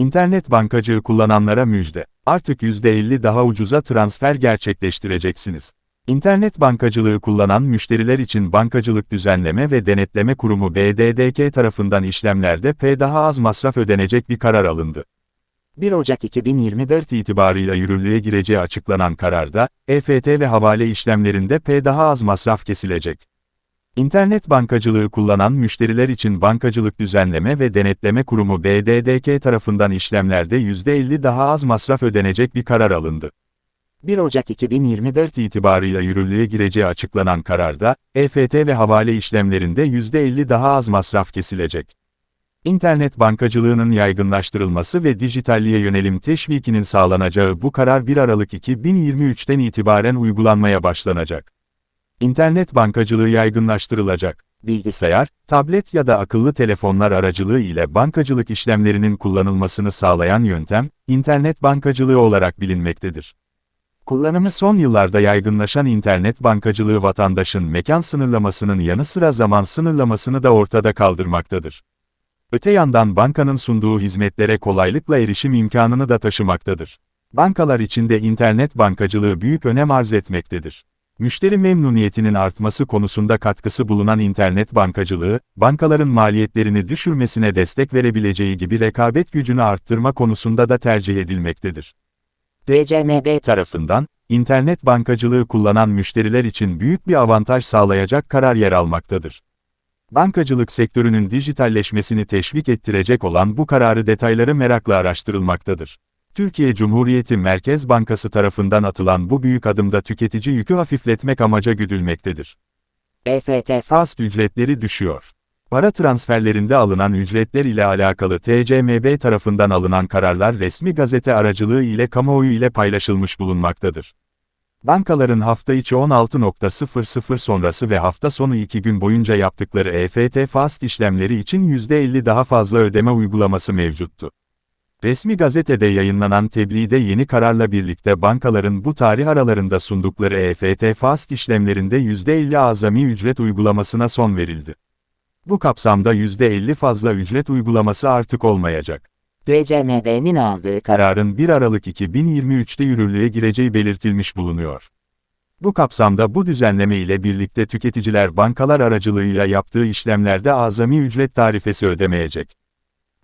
İnternet bankacılığı kullananlara müjde. Artık %50 daha ucuza transfer gerçekleştireceksiniz. İnternet bankacılığı kullanan müşteriler için Bankacılık Düzenleme ve Denetleme Kurumu BDDK tarafından işlemlerde P daha az masraf ödenecek bir karar alındı. 1 Ocak 2024 itibarıyla yürürlüğe gireceği açıklanan kararda, EFT ve havale işlemlerinde P daha az masraf kesilecek. İnternet bankacılığı kullanan müşteriler için Bankacılık Düzenleme ve Denetleme Kurumu BDDK tarafından işlemlerde %50 daha az masraf ödenecek bir karar alındı. 1 Ocak 2024 itibarıyla yürürlüğe gireceği açıklanan kararda, EFT ve havale işlemlerinde %50 daha az masraf kesilecek. İnternet bankacılığının yaygınlaştırılması ve dijitalliğe yönelim teşvikinin sağlanacağı bu karar 1 Aralık 2023'ten itibaren uygulanmaya başlanacak. İnternet bankacılığı yaygınlaştırılacak. Bilgisayar, tablet ya da akıllı telefonlar aracılığı ile bankacılık işlemlerinin kullanılmasını sağlayan yöntem, internet bankacılığı olarak bilinmektedir. Kullanımı son yıllarda yaygınlaşan internet bankacılığı vatandaşın mekan sınırlamasının yanı sıra zaman sınırlamasını da ortada kaldırmaktadır. Öte yandan bankanın sunduğu hizmetlere kolaylıkla erişim imkanını da taşımaktadır. Bankalar içinde internet bankacılığı büyük önem arz etmektedir. Müşteri memnuniyetinin artması konusunda katkısı bulunan internet bankacılığı, bankaların maliyetlerini düşürmesine destek verebileceği gibi rekabet gücünü arttırma konusunda da tercih edilmektedir. DCMB tarafından, internet bankacılığı kullanan müşteriler için büyük bir avantaj sağlayacak karar yer almaktadır. Bankacılık sektörünün dijitalleşmesini teşvik ettirecek olan bu kararı detayları merakla araştırılmaktadır. Türkiye Cumhuriyeti Merkez Bankası tarafından atılan bu büyük adımda tüketici yükü hafifletmek amaca güdülmektedir. EFT fast ücretleri düşüyor. Para transferlerinde alınan ücretler ile alakalı TCMB tarafından alınan kararlar resmi gazete aracılığı ile kamuoyu ile paylaşılmış bulunmaktadır. Bankaların hafta içi 16.00 sonrası ve hafta sonu 2 gün boyunca yaptıkları EFT fast işlemleri için %50 daha fazla ödeme uygulaması mevcuttu. Resmi gazetede yayınlanan tebliğde yeni kararla birlikte bankaların bu tarih aralarında sundukları EFT fast işlemlerinde %50 azami ücret uygulamasına son verildi. Bu kapsamda %50 fazla ücret uygulaması artık olmayacak. DCMB'nin aldığı karar, Kararın 1 Aralık 2023'te yürürlüğe gireceği belirtilmiş bulunuyor. Bu kapsamda bu düzenleme ile birlikte tüketiciler bankalar aracılığıyla yaptığı işlemlerde azami ücret tarifesi ödemeyecek.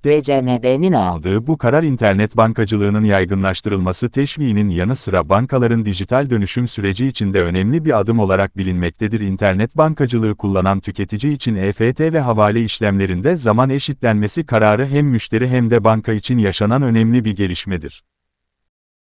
Aldığı Aldığı bu karar internet bankacılığının yaygınlaştırılması teşviğinin yanı sıra bankaların dijital dönüşüm süreci içinde önemli bir adım olarak bilinmektedir. İnternet bankacılığı kullanan tüketici için EFT ve havale işlemlerinde zaman eşitlenmesi kararı hem müşteri hem de banka için yaşanan önemli bir gelişmedir.